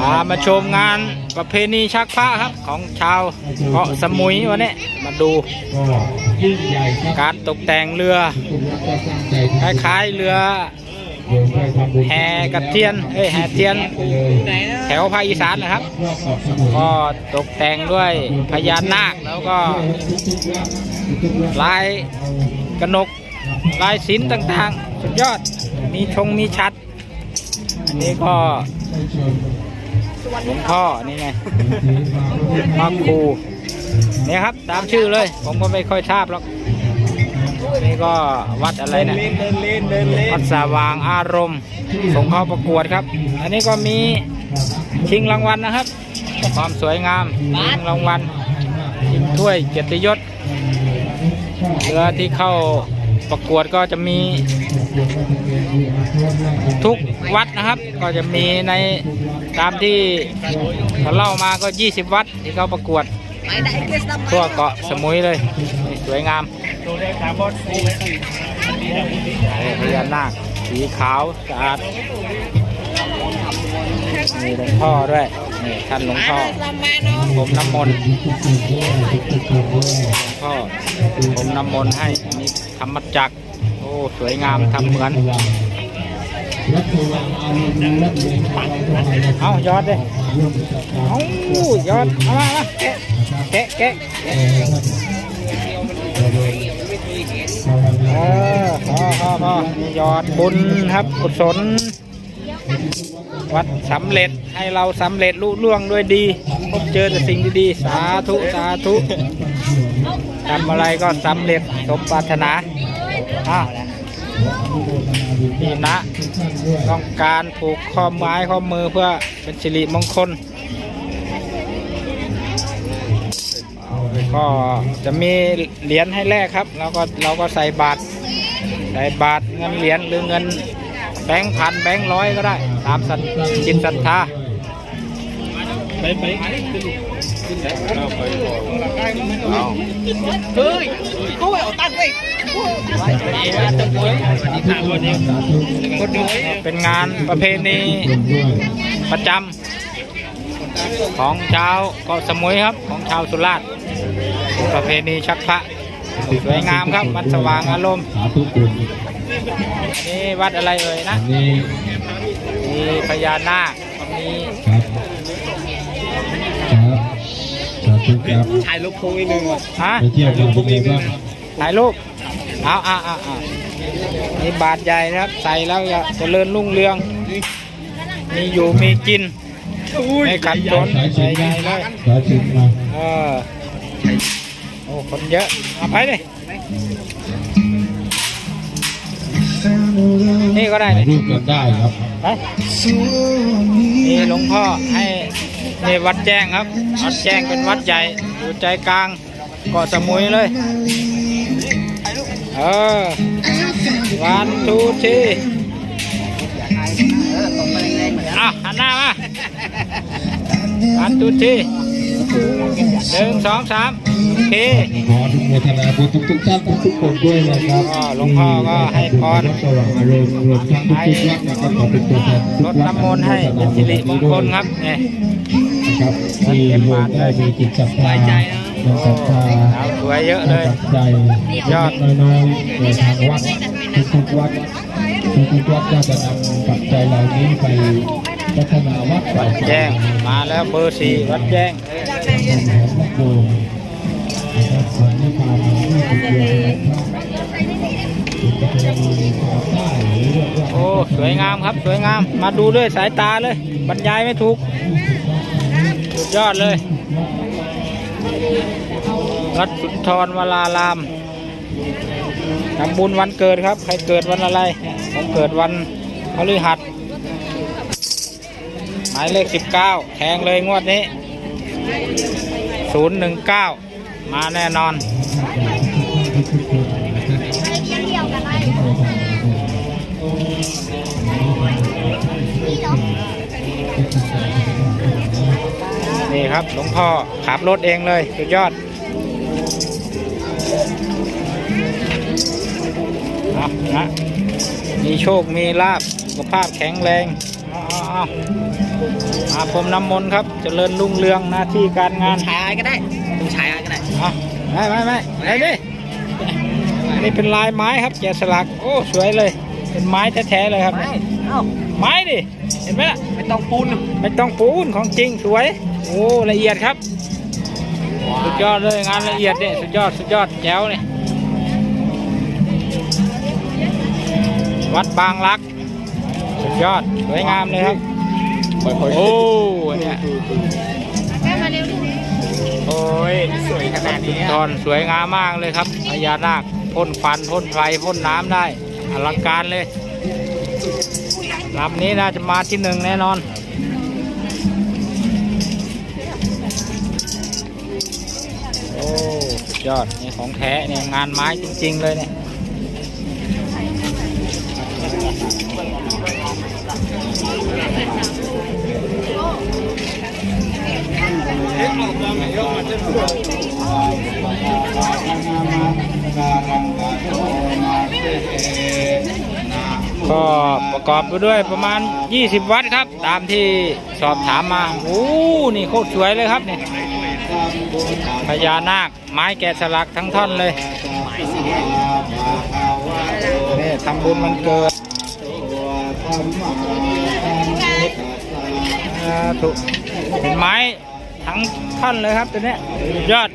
พามาชมงานประเพณีชักพระครับของชาวเกาะสมุยวันนี้มาดูการตกแต่งเรือคล้ายๆเรือแห่กระเทียนเอ้ยแห่เทียน แถวภาคอีสานนะครับ ก็ตกแต่งด้วยพญานาคแล้วก็ลายกระนกลายศิลป์ต่างๆ สุดยอดมีชงมีชัด อันนี้ก็ได้ชมหลวงพ่อนี่ไงพระครูนี่ครับตามชื่อเลย ผมก็ไม่ค่อยทราบหรอกนี่ก็วัดอะไรเนี่ยวัดสว่างอารมณ์ ส่งเข้าประกวดครับ อันนี้ก็มีชิงรางวัลนะครับ ความสวยงามชิงรางวัลชิงถ้วยเกียรติยศเรือที่เข้า ประกวดก็จะมีทุกวัดนะครับ ก็จะมีในตามที่เขาเล่ามาก็ 20 วัดที่เขาประกวดทั่วเกาะสมุยเลย สวยงามดูได้ตามบอสฟูไหมนี่พญานาคสีขาวสะอาด มีหลวงพ่อด้วย นี่ท่านหลวงพ่อผมน้ำมนต์หลวงพ่อผมน้ำมนต์ให้มีธรรมจักรโอ้ สวยงามทำเหมือนรับตัววางอารมณ์รับเลี้ยงปังเข้าไปนะครับเอายอดเลยเอายอดเอามามาแกะแกะแกะเออท่านเอ่อออพอพอพอยอดบุญครับกุศล วัดสำเร็จให้เราสำเร็จลุล่วงด้วยดี พบเจอแต่สิ่งดีๆสาธุสาธุทำอะไรก็สำเร็จสมปรารถนาอ้าวนี่นะ ต้องการผูกข้อไม้ข้อมือเพื่อเป็นสิริมงคลก็จะมีเหรียญให้แลกครับ แล้วก็เราก็ใส่บาทใส่บาทเงินเหรียญหรือเงิน บงค์พันแบงค์ร้อยก็ได้ ตามสัตจิตศรัทธาไปไปขึ้นขึ้นแล้วเราไปบอกเฮ้ยกูเอาตั้งไว้นี่นะตะมวยนี่ทางวันนี้สาธุคนดูเป็นงานประเพณีร่วมด้วยประจำของชาวเกาะสมุยครับ ของชาวสุราษฎร์ประเพณีชักพระ สวยงามครับวัดสว่างอารมณ์สาธุคุณอันนี้วัดอะไรเอ่ยนะอันนี้มีพญานาคมีครับครับสาธุครับถ่ายรูปโค้งนิดนึงอะฮะไปเที่ยวกันเป็นไงบ้างถ่ายรูปเอาเอาเอาเอานี่บาทใหญ่นะครับ ใส่แล้วจะเจริญรุ่งเรือง มีอยู่มีกินไม่ขัดจนสายใหสินญ่มาๆเลยสายสินมาเออโอ้คนเยอะเอาไปเลยนี่ก็ได้ถ่ายนี่รูปกันได้ครับไปนี่หลวงพ่อให้นี่วัดแจ้งครับ วัดแจ้งเป็นวัดใหญ่อยู่ใจกลางเกาะสมุยเลยเออวันทูทีอะหันหน้ามาวันทูที หนึ่งสองสามโอเคขออนุโมทนาบุญทุกๆท่านทุกๆคนด้วยนะครับก็หลวงพ่อก็ให้พรวัดสว่างอารมณ์รวมทั้งทุกๆวัดนะครับขอเป็นตัวแทนรดน้ำมนต์ให้เป็นสิริมงคลครับเนี่ยนะครับที่โยมได้มีจิตศรัทธาเป็นศรัทธาเอาสวยเยอะเลยปัจจัยยอดน้อยๆโดยทางวัดทุกๆวัดทุกๆวัดก็จะนำปัจจัยเหล่านี้ไปพัฒนาวัดต่อวัดไปแจ้งมาแล้วเบอร์สี่วัดแจ้ง ของพระโยมนะครับส่วนที่พามาที่เป็นเรือนะครับเป็นประเพณีชาวใต้หรือเรียวโอ้ สวยงามครับ สวยงาม มาดูด้วยสายตาเลย บรรยายไม่ถูก สุดยอดเลยวัดสุนทรวรารามทำบุญวันเกิดครับ ใครเกิดวันอะไรผมเกิดวันพฤหัสหมายเลข 19 แทงเลยงวดนี้ 019มาแน่นอนนี่ครับหลวงพ่อขับรถเองเลยสุดยอดนะมีโชคมีลาบสุขภาพแข็งแรง เอาเอาเอาเอามาพรมน้ำมนต์ครับ เจริญรุ่งเรืองหน้าที่การงานชายก็ได้ลุงชายก็ได้เอาไม่ไม่ไม่ไอ้นี่อันนี้เป็นลายไม้ครับแกะสลัก โอ้ สวยเลย เป็นไม้แท้ๆเลยครับ ไม่เอ้าไม้ดิ เห็นไหมล่ะ ไม่ต้องปูนไม่ต้องปูนของจริงสวย โอ้ ละเอียดครับ สุดยอดเลยงานละเอียดเนี่ยสุดยอดสุดยอดแจ๋วเนี่ยวัดบางรัก สุดยอด สวยงามเลยครับ โอ้เนี่ยโอ้ยสวยขนาดนี้ตอนสวยงามมากเลยครับพญานาคพ่นควันพ่นไฟพ่นน้ำได้อลังการเลยลำนี้น่าจะมาที่หนึ่งแน่นอนโอ้สุดยอดนี่ของแท้เนี่ยงานไม้จริง ๆ เลยเนี่ย ก็ประกอบไปด้วยประมาณ 20 วัตต์ครับ ตามที่สอบถามมา โอ้ นี่โคตรสวยเลยครับนี่พญานาคไม้แกะสลักทั้งท่อนเลยนี่ทำบุญมันเกิดเป็นไม้ ทั้งท่อนเลยครับตัวเนี้ยสุดยอด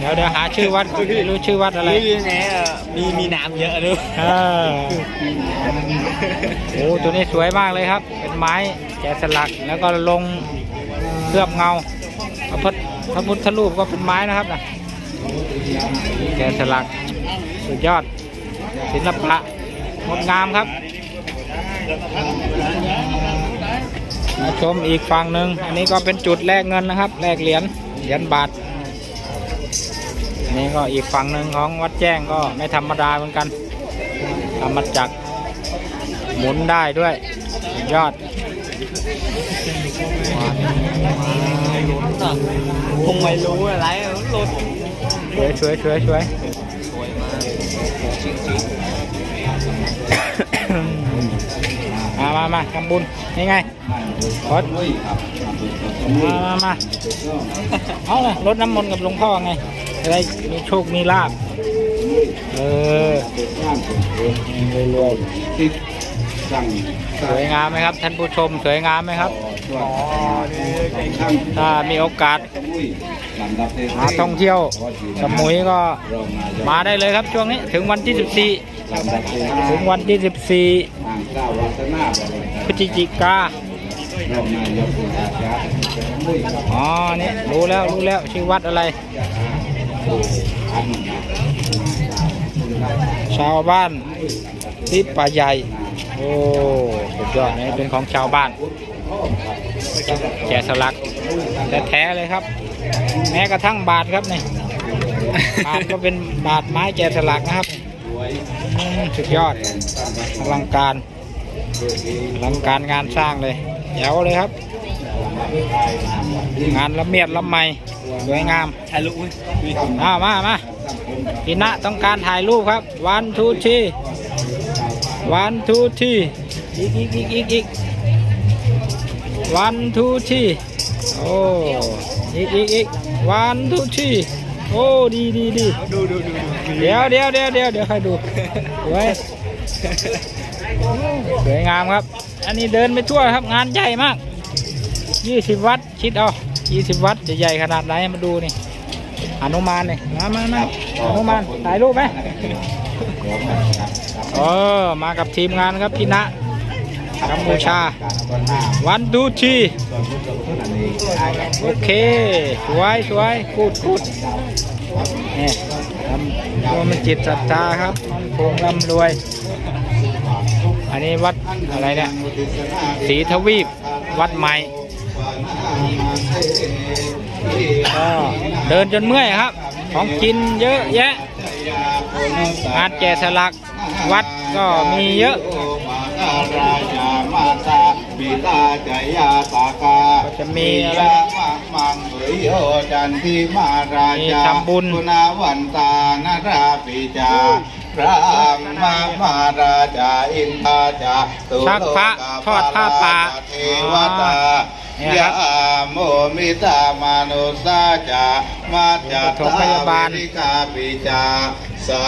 เดี๋ยวเดี๋ยวหาชื่อวัดก่อนไม่รู้ชื่อวัดอะไรนี่ไงเออมีมีน้ำเยอะด้วยเออโอ้ตัวนี้สวยมากเลยครับ เป็นไม้แกะสลักแล้วก็ลงเคลือบเงาพระพุทธพระพุทธรูปก็เป็นไม้นะครับนะแกะสลักสุดยอด ศิลปะงดงามครับ มาชมอีกฝั่งหนึ่งอันนี้ก็เป็นจุดแลกเงินนะครับแลกเหรียญเหรียญบาทอันนี้ก็อีกฝั่งหนึ่งของวัดแจ้งก็ไม่ธรรมดาเหมือนกันทำมาจากหมุนได้ด้วยสุดยอดคงไม่รู้อะไรรถสวยสวยสวยสวยมามามาทำบุญนี่ไง ขอมามามาเอาเลยรดน้ำมนต์กับหลวงพ่อไงจะได้มีโชคมีลาบเออรวยติดสั่งๆสวยงามไหมครับ ท่านผู้ชมสวยงามไหมครับอ๋อนี่ช่างถ้ามีโอกาสสมุยลำดับที่มาท่องเที่ยวสมุยก็รองนายกมาได้เลยครับช่วงนี้ถึงวันที่ลำดับที่ห้า14 ถึงวันที่ทางเจ้าวัฒนาบริ14พฤศจิการ อ๋อ นี่รู้แล้วรู้แล้วชื่อวัดอะไร ชาวบ้านที่ป่าใหญ่ โอ้สุดยอดนี่เป็นของชาวบ้านแกะสลักแท้ๆเลยครับ แม้กระทั่งบาทครับนี่บาทก็เป็นบาทไม้แกะสลักนะครับสุดยอดอลังการอลังการงานสร้างเลย แจ๋วเลยครับ งานละเมียดละไมสวยงามถ่ายรูปอุ้ยมามามาพี่ณะต้องการถ่ายรูปครับ วันทูทีวันทูทีอีกอีกอีกอีกอีกวันทูทีโอ้อีกอีกอีกวันทูทีโอ้ดีดีดีดูดูดูเดี๋ยวเดี๋ยวเดี๋ยวเดี๋ยวเดี๋ยวใครดูสวยสวยงามครับ อันนี้เดินไปทั่วครับงานใหญ่มาก20วัตต์คิดเอา20วัตต์จะใหญ่ขนาดไหนมาดูนี่อนุมานนี่มามามาอนุมานถ่ายรูปไหมเออมากับทีมงานครับพี่ณะกัมพูชาวันดูทีโอเคสวยสวยกูดกูดนี่ทำตัวมันจิตศรัทธาครับมันคงร่ำรวย อันนี้วัดอะไรเนี่ยสีทวีปวัดใหม่ก็เดินจนเมื่อยครับ ของกินเยอะแยะงานแกะสลักวัดก็มีเยอะราชาตาบิดาจยาตากาก็จะมีอะไรมังมังเอโยจันทิมารามีชาทำบุญคุณาวันตานาราปิจา พระมามาราชาอินทราชาตุชักพระทอดผ้าป่าเทวตาเนี่ยครัยาบโมมิตามนุสาจามาจาปฐมพยาบาลตวิริกาปิจาสา